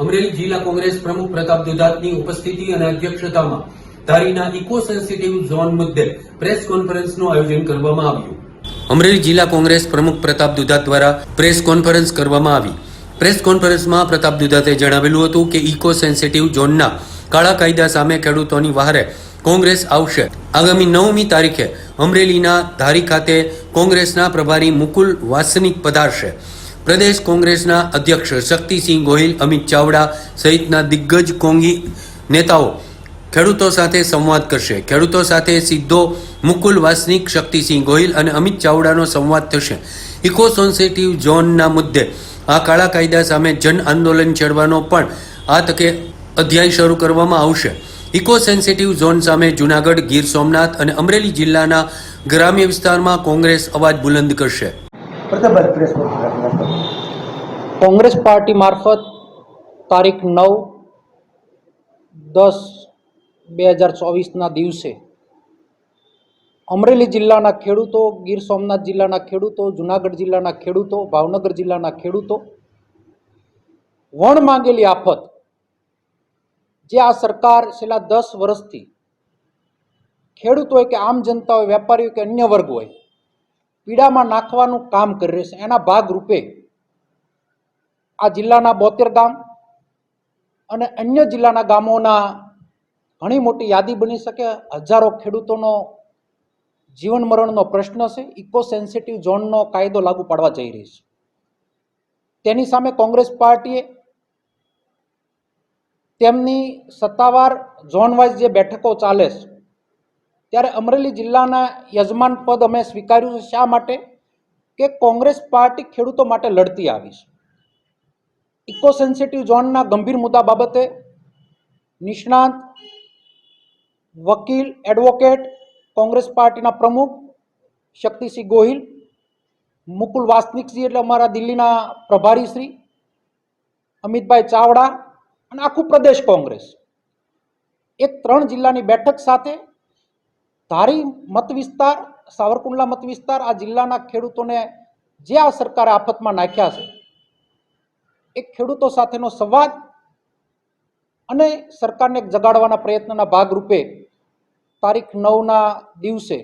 અમરેલી જિલ્લા કોંગ્રેસ પ્રમુખ પ્રતાપ દુધાતની ઉપસ્થિતિ અને અધ્યક્ષતામાં ધારીના ઇકો સેન્સિટિવ ઝોન મુદ્દે પ્રેસ કોન્ફરન્સનું આયોજન કરવામાં આવ્યું. અમરેલી જિલ્લા કોંગ્રેસ પ્રમુખ પ્રતાપ દુધાત દ્વારા પ્રેસ કોન્ફરન્સ કરવામાં આવી. પ્રેસ કોન્ફરન્સમાં પ્રતાપ દુધાતે જણાવેલું હતું કે ઇકો સેન્સિટિવ ઝોનના કાળા કાયદા સામે ખેડૂતોની વહારે કોંગ્રેસ આવશે. આગામી નવમી તારીખે અમરેલીના ધારી ખાતે કોંગ્રેસના પ્રભારી મુકુલ વાસનિક પધારશે. પ્રદેશ કોંગ્રેસના અધ્યક્ષ શક્તિસિંહ ગોહિલ, અમિત ચાવડા સહિતના દિગ્ગજ કોંગી નેતાઓ ખેડૂતો સાથે સંવાદ કરશે. ખેડૂતો સાથે સીધો મુકુલ વાસનિક શક્તિસિંહ ગોહિલ અને અમિત ચાવડાનો સંવાદ થશે. ઇકો સેન્સિટિવ ઝોનના મુદ્દે આ કાળા કાયદા સામે જન આંદોલન છેડવાનો પણ આ તકે અધ્યાય શરૂ કરવામાં આવશે. ઇકો સેન્સિટિવ ઝોન સામે જૂનાગઢ ગીર સોમનાથ અને અમરેલી જિલ્લાના ગ્રામ્ય વિસ્તારમાં કોંગ્રેસ અવાજ બુલંદ કરશે. કોંગ્રેસ પાર્ટી મારફત તારીખ નવ દસ બે હજાર ચોવીસના દિવસે અમરેલી જિલ્લાના ખેડૂતો, ગીર સોમનાથ જિલ્લાના ખેડૂતો, જુનાગઢ જિલ્લાના ખેડૂતો, ભાવનગર જિલ્લાના ખેડૂતો વણ માંગેલી આફત જે આ સરકાર છેલ્લા દસ વર્ષથી ખેડૂત હોય કે આમ જનતા હોય વેપારી હોય કે અન્ય વર્ગ હોય પીડામાં નાખવાનું કામ કરી રહી છે. એના ભાગરૂપે આ જિલ્લાના બોતેર ગામ અને અન્ય જિલ્લાના ગામોના ઘણી મોટી યાદી બની શકે. હજારો ખેડૂતોનો જીવન મરણનો પ્રશ્ન છે. ઇકો સેન્સિટિવ ઝોનનો કાયદો લાગુ પાડવા જઈ રહી છે. તેની સામે કોંગ્રેસ પાર્ટીએ તેમની સત્તાવાર ઝોન વાઇઝ જે બેઠકો ચાલે છે ત્યારે અમરેલી જિલ્લાના યજમાન પદ અમે સ્વીકાર્યું છે શા માટે? કે કોંગ્રેસ પાર્ટી ખેડૂતો માટે લડતી આવી છે. ઇકો સેન્સિટિવ ઝોનના ગંભીર મુદ્દા બાબતે નિષ્ણાંત વકીલ, એડવોકેટ, કોંગ્રેસ પાર્ટીના પ્રમુખ શક્તિસિંહ ગોહિલ, મુકુલ વાસનિકજી એટલે અમારા દિલ્હીના પ્રભારી શ્રી અમિતભાઈ ચાવડા અને આખું પ્રદેશ કોંગ્રેસ. એક ત્રણ જિલ્લાની બેઠક સાથે ધારી મત વિસ્તાર, સાવરકુંડલા મત વિસ્તાર આ જિલ્લાના ખેડૂતોને જે આ સરકારે આફતમાં નાખ્યા છે, એ ખેડૂતો સાથેનો સંવાદ અને સરકારને જગાડવાના પ્રયત્નના ભાગરૂપે તારીખ નવના દિવસે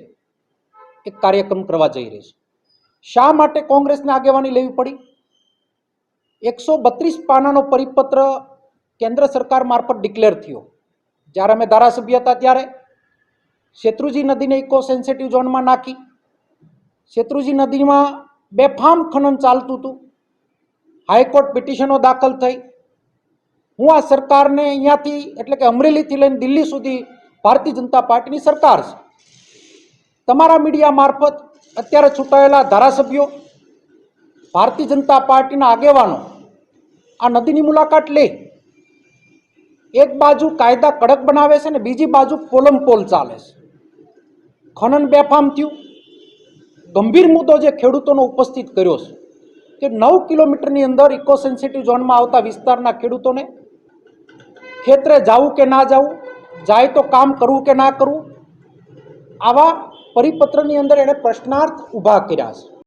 એક કાર્યક્રમ કરવા જઈ રહી છે. શા માટે કોંગ્રેસને આગેવાની લેવી પડી? એકસો બત્રીસ પાનાનો પરિપત્ર કેન્દ્ર સરકાર મારફત ડિક્લેર થયો. જ્યારે અમે ધારાસભ્ય હતા ત્યારે શેત્રુજી નદીને ઇકો સેન્સિટિવ ઝોનમાં નાખી. શેત્રુજી નદીમાં બેફામ ખનન ચાલતું હતું. હાઈકોર્ટ પિટિશનો દાખલ થઈ. હું આ સરકારને અહીંયાથી એટલે કે અમરેલીથી લઈને દિલ્હી સુધી ભારતીય જનતા પાર્ટીની સરકાર છે. તમારા મીડિયા મારફત અત્યારે છૂટાયેલા ધારાસભ્યો, ભારતીય જનતા પાર્ટીના આગેવાનો, આ નદીની મુલાકાત લે. એક બાજુ કાયદા કડક બનાવે છે ને બીજી બાજુ પોલમ પોલ ચાલે છે. ખનન બેફામ થયું. ગંભીર મુદ્દો જે ખેડૂતોનો ઉપસ્થિત કર્યો છે કે નવ કિલોમીટરની અંદર ઇકો સેન્સિટિવ ઝોનમાં આવતા વિસ્તારના ખેડૂતોને ખેતરે જવું કે ના જવું, જાય તો કામ કરવું કે ના કરવું, આવા પરિપત્રની અંદર એણે પ્રશ્નાર્થ ઊભા કર્યા છે.